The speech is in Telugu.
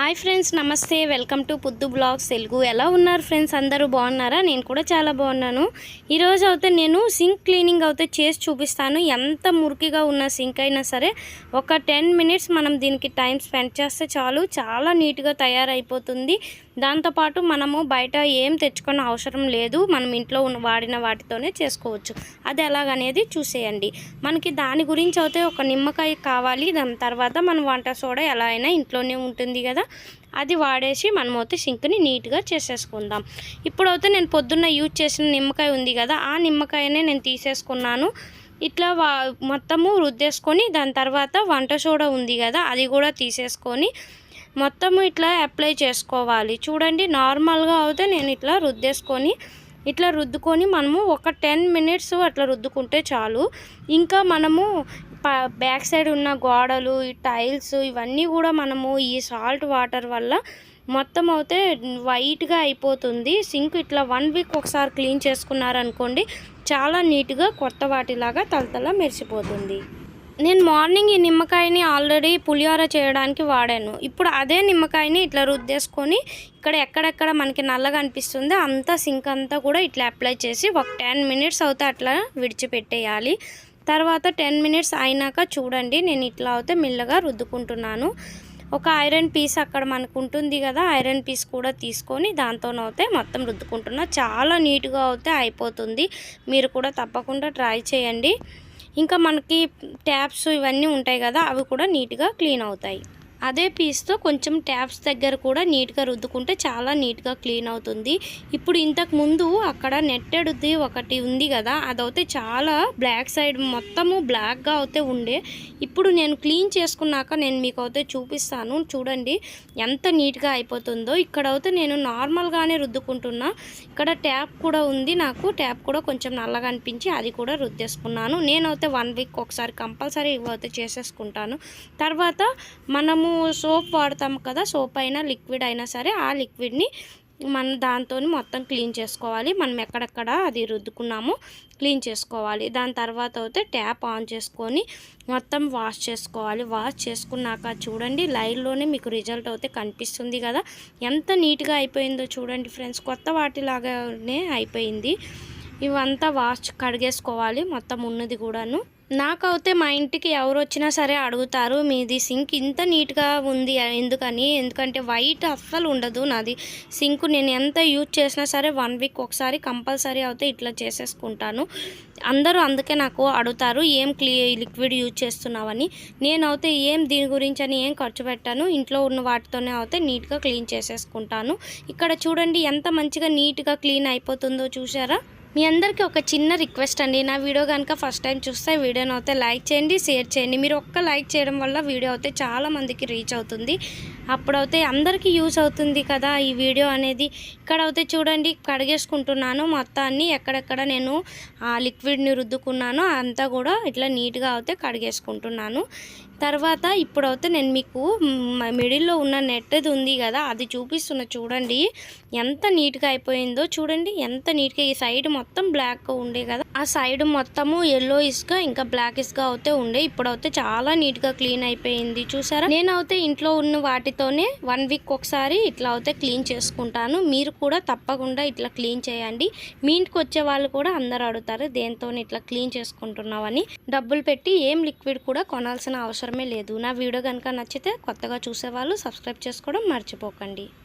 హాయ్ ఫ్రెండ్స్ నమస్తే. Welcome to Puddu vlogs Telugu. ఎలా ఉన్నారు ఫ్రెండ్స్? అందరూ బాగున్నారా? నేను కూడా చాలా బాగున్నాను. ఈరోజు అయితే నేను సింక్ క్లీనింగ్ అయితే చేసి చూపిస్తాను. ఎంత మురికిగా ఉన్న సింక్ అయినా సరే ఒక టెన్ మినిట్స్ మనం దీనికి టైం స్పెండ్ చేస్తే చాలు. చాలా నీట్గా తయారైపోతుంది. దాంతోపాటు మనము బయట ఏం తెచ్చుకునే అవసరం లేదు. మనం ఇంట్లో ఉన్న వాడిన వాటితోనే చేసుకోవచ్చు. అది ఎలాగనేది చూసేయండి. మనకి దాని గురించి అయితే ఒక నిమ్మకాయ కావాలి. దాని తర్వాత మనం వంట సోడా ఎలా అయినా ఇంట్లోనే ఉంటుంది కదా. అది వాడేసి మనమైతే సింక్ని నీట్గా చేసేసుకుందాం. ఇప్పుడైతే నేను పొద్దున్న యూజ్ చేసిన నిమ్మకాయ ఉంది కదా ఆ నిమ్మకాయనే నేను తీసేసుకున్నాను. ఇట్లా వా మొత్తము రుద్దేసుకొని దాని తర్వాత వంట సోడా ఉంది కదా అది కూడా తీసేసుకొని మొత్తము ఇట్లా అప్లై చేసుకోవాలి. చూడండి నార్మల్గా అయితే నేను ఇట్లా రుద్దేసుకొని ఇట్లా రుద్దుకొని మనము ఒక టెన్ మినిట్స్ అట్లా రుద్దుకుంటే చాలు. ఇంకా మనము బ్యాక్ సైడ్ ఉన్న గోడలు ఈ టైల్స్ ఇవన్నీ కూడా మనము ఈ సాల్ట్ వాటర్ వల్ల మొత్తం అయితే వైట్గా అయిపోతుంది. సింక్ ఇట్లా వన్ వీక్ ఒకసారి క్లీన్ చేసుకున్నారనుకోండి చాలా నీట్గా కొత్త వాటిలాగా తలతల మెరిసిపోతుంది. నేను మార్నింగ్ ఈ నిమ్మకాయని ఆల్రెడీ పులిహోర చేయడానికి వాడాను. ఇప్పుడు అదే నిమ్మకాయని ఇట్లా రుద్దేసుకొని ఇక్కడ ఎక్కడెక్కడ మనకి నల్లగా అనిపిస్తుందో అంతా సింక్ అంతా కూడా ఇట్లా అప్లై చేసి ఒక టెన్ మినిట్స్ అవుతే అట్లా విడిచిపెట్టేయాలి. తర్వాత టెన్ మినిట్స్ అయినాక చూడండి నేను ఇట్లా అయితే మెల్లగా రుద్దుకుంటున్నాను. ఒక ఐరన్ పీస్ అక్కడ మనకు ఉంటుంది కదా ఐరన్ పీస్ కూడా తీసుకొని దాంతోనైతే మొత్తం రుద్దుకుంటున్నా. చాలా నీట్గా అయితే అయిపోతుంది. మీరు కూడా తప్పకుండా ట్రై చేయండి. ఇంకా మనకి ట్యాప్స్ ఇవన్నీ ఉంటాయి కదా అవి కూడా నీట్గా క్లీన్ అవుతాయి. అదే పీస్తో కొంచెం ట్యాప్స్ దగ్గర కూడా నీట్గా రుద్దుకుంటే చాలా నీట్గా క్లీన్ అవుతుంది. ఇప్పుడు ఇంతకు ముందు అక్కడ నెట్టెడ్ది ఒకటి ఉంది కదా అదైతే చాలా బ్లాక్ సైడ్ మొత్తము బ్లాక్గా అయితే ఉండే. ఇప్పుడు నేను క్లీన్ చేసుకున్నాక నేను మీకు అయితే చూపిస్తాను చూడండి ఎంత నీట్గా అయిపోతుందో. ఇక్కడ అయితే నేను నార్మల్గానే రుద్దుకుంటున్నా. ఇక్కడ ట్యాప్ కూడా ఉంది నాకు ట్యాప్ కూడా కొంచెం నల్లగా అనిపించి అది కూడా రుద్దేసుకున్నాను. నేనైతే వన్ వీక్ ఒకసారి కంపల్సరీ ఇవైతే చేసేసుకుంటాను. తర్వాత మనము సోప్ వాడతాం కదా సోప్ అయినా లిక్విడ్ అయినా సరే ఆ లిక్విడ్ని మన దాంతో మొత్తం క్లీన్ చేసుకోవాలి. మనం ఎక్కడెక్కడ అది రుద్దుకున్నామో క్లీన్ చేసుకోవాలి. దాని తర్వాత అయితే ట్యాప్ ఆన్ చేసుకొని మొత్తం వాష్ చేసుకోవాలి. వాష్ చేసుకున్నాక చూడండి లైవ్లోనే మీకు రిజల్ట్ అయితే కనిపిస్తుంది కదా. ఎంత నీట్గా అయిపోయిందో చూడండి ఫ్రెండ్స్. కొత్త వాటిలాగానే అయిపోయింది. ఇవంతా వాష్ కడిగేసుకోవాలి మొత్తం ఉన్నది కూడాను. నాకైతే మా ఇంటికి ఎవరు వచ్చినా సరే అడుగుతారు మీది సింక్ ఇంత నీట్గా ఉంది ఎందుకని? ఎందుకంటే వైట్ అస్సలు ఉండదు నాది. సింక్ నేను ఎంత యూజ్ చేసినా సరే వన్ వీక్ ఒకసారి కంపల్సరీ అయితే ఇట్లా చేసేసుకుంటాను. అందరూ అందుకే నాకు అడుగుతారు ఏం క్లీ లిక్విడ్ యూజ్ చేస్తున్నావని? నేనైతే ఏం దీని గురించి అని ఏం ఖర్చు పెట్టాను. ఇంట్లో ఉన్న వాటితోనే అయితే నీట్గా క్లీన్ చేసేసుకుంటాను. ఇక్కడ చూడండి ఎంత మంచిగా నీట్గా క్లీన్ అయిపోతుందో చూసారా మీ అందరికీ ఒక చిన్న రిక్వెస్ట్ అండి. నా వీడియో కనుక ఫస్ట్ టైం చూస్తే వీడియోని అయితే లైక్ చేయండి షేర్ చేయండి. మీరు ఒక్క లైక్ చేయడం వల్ల వీడియో అయితే చాలా మందికి రీచ్ అవుతుంది. అప్పుడైతే అందరికీ యూజ్ అవుతుంది కదా ఈ వీడియో అనేది. ఇక్కడ అయితే చూడండి కడిగేసుకుంటున్నాను మొత్తాన్ని. ఎక్కడెక్కడ నేను ఆ లిక్విడ్ని రుద్దుకున్నానో అంతా కూడా ఇట్లా నీట్గా అయితే కడిగేసుకుంటున్నాను. తర్వాత ఇప్పుడైతే నేను మీకు మిడిల్లో ఉన్న నెట్ ఉంది కదా అది చూపిస్తున్న చూడండి. ఎంత నీట్గా అయిపోయిందో చూడండి ఎంత నీట్గా ఈ సైడ్ మొత్తం బ్లాక్ ఉండే కదా. ఆ సైడ్ మొత్తము ఎల్లో ఇసుక ఇంకా బ్లాక్ ఇసుక అయితే ఉండే. ఇప్పుడైతే చాలా నీట్గా క్లీన్ అయిపోయింది. చూసారా? నేనైతే ఇంట్లో ఉన్న వాటితోనే వన్ వీక్ ఒకసారి ఇట్లా అయితే క్లీన్ చేసుకుంటాను. మీరు కూడా తప్పకుండా ఇట్లా క్లీన్ చేయండి. మీ ఇంటికి వచ్చే వాళ్ళు కూడా అందరు అడుగుతారు దేంతో ఇట్లా క్లీన్ చేసుకుంటున్నామని డబ్బులు పెట్టి ఏం లిక్విడ్ కూడా కొనాల్సిన అవసరమే లేదు. నా వీడియో కనుక నచ్చితే కొత్తగా చూసేవాళ్ళు సబ్స్క్రైబ్ చేసుకోవడం మర్చిపోకండి.